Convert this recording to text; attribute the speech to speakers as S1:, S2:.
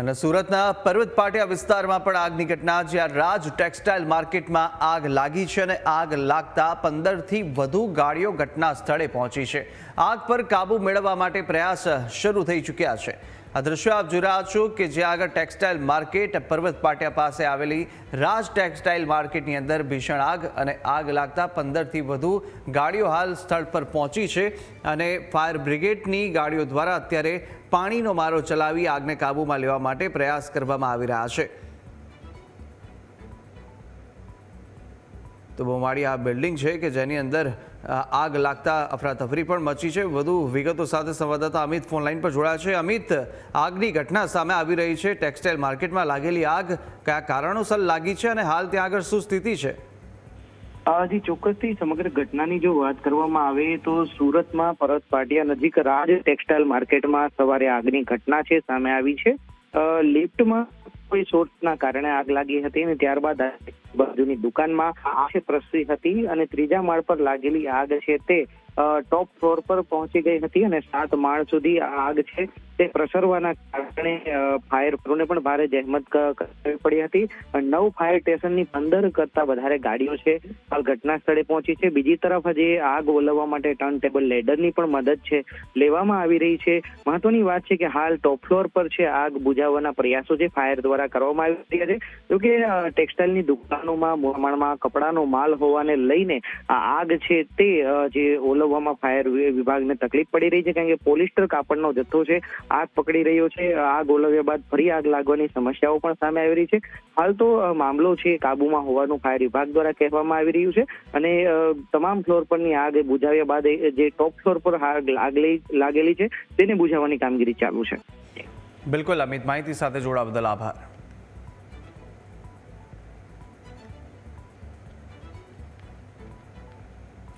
S1: અને સુરતના પર્વત પાટિયા વિસ્તારમાં પણ આગની ઘટના જ્યાં રાજ ટેક્સટાઇલ માર્કેટમાં આગ લાગી છે અને આગ લાગતા પંદરથી વધુ ગાડીઓ ઘટના સ્થળે પહોંચી છે. આગ પર કાબુ મેળવવા માટે પ્રયાસ શરૂ થઈ ચૂક્યા છે. આ દ્રશ્ય આપ જોઈ રહ્યા છો કે જ્યાં આગળ ટેક્સટાઇલ માર્કેટ પર્વત પાટિયા પાસે આવેલી રાજ ટેક્સટાઇલ માર્કેટની અંદર ભીષણ આગ અને આગ લાગતા પંદરથી વધુ ગાડીઓ હાલ સ્થળ પર પહોંચી છે અને ફાયર બ્રિગેડની ગાડીઓ દ્વારા અત્યારે પાણીનો મારો ચલાવી આગને કાબૂમાં લેવા માટે પ્રયાસ કરવામાં આવી રહ્યા છે. તો બોમાડી આ બિલ્ડિંગ છે કે જેની અંદર આગ લાગતા અફરાતફરી પણ મચી છે. વધુ વિગતો સાથે સંવાદદાતા અમિત ફોન લાઈન પર જોડાયા છે. અમિત, આગની ઘટના સામે આવી રહી છે. ટેક્સટાઇલ માર્કેટમાં લાગેલી આગ કયા કારણોસર લાગી છે અને હાલ ત્યાં આગળ શું સ્થિતિ છે?
S2: આ જી ચોક્કસથી સમગ્ર ઘટનાની જો વાત કરવામાં આવે તો સુરતમાં પરત પાટિયા નજીક રાજ ટેક્સટાઇલ માર્કેટમાં સવારે આગની ઘટના છે, સામે આવી છે. લિફ્ટમાં કોઈ શોર્ટના કારણે આગ લાગી હતી અને ત્યારબાદ બાજુની દુકાનમાં આગ પ્રસરી હતી અને ત્રીજા માળ પર લાગેલી આગ છે તે ટોપ ફ્લોર પર પહોંચી ગઈ હતી અને સાત માળ સુધી આગ છે તે પ્રસરવાના કારણે ફાયર ક્રૂને પણ ભારે જહેમત કરવી પડી હતી. નવ ફાયર સ્ટેશનની પંદર કરતા વધારે ગાડીઓ છે હાલ ઘટના સ્થળે પહોંચી છે. બીજી તરફ હજી આગ ઓલવવા માટે ટર્ન ટેબલ લેડરની પણ મદદ છે, લેવામાં આવી રહી છે. મહત્વની વાત છે કે હાલ ટોપ ફ્લોર પર છે આગ બુઝાવવાના પ્રયાસો છે ફાયર દ્વારા કરવામાં આવી રહ્યા છે. જોકે ટેક્સટાઇલની દુકાનોમાં પ્રમાણમાં કપડાનો માલ હોવાને લઈને આગ છે તે જે જે ઓલવવામાં ફાયર વિભાગને તકલીફ પડી રહી છે કારણ કે પોલિસ્ટર કાપડનો જથ્થો છે, આગ પકડી રહ્યો છે, આગ ઓલવ્યા બાદ ફરી આગ લાગવાની સમસ્યાઓ પણ સામે આવી રહી છે. હાલ તો મામલો છે કાબુમાં હોવાનું ફાયર વિભાગ દ્વારા કહેવામાં આવી રહ્યું છે અને તમામ ફ્લોર પરની આગ બુઝાવ્યા બાદ જે ટોપ ફ્લોર પર આગ લાગેલી છે, તેને બુઝાવવાની કામગીરી ચાલુ છે.
S1: બિલકુલ, અમિત, માહિતી સાથે જોડા બદલ આભાર.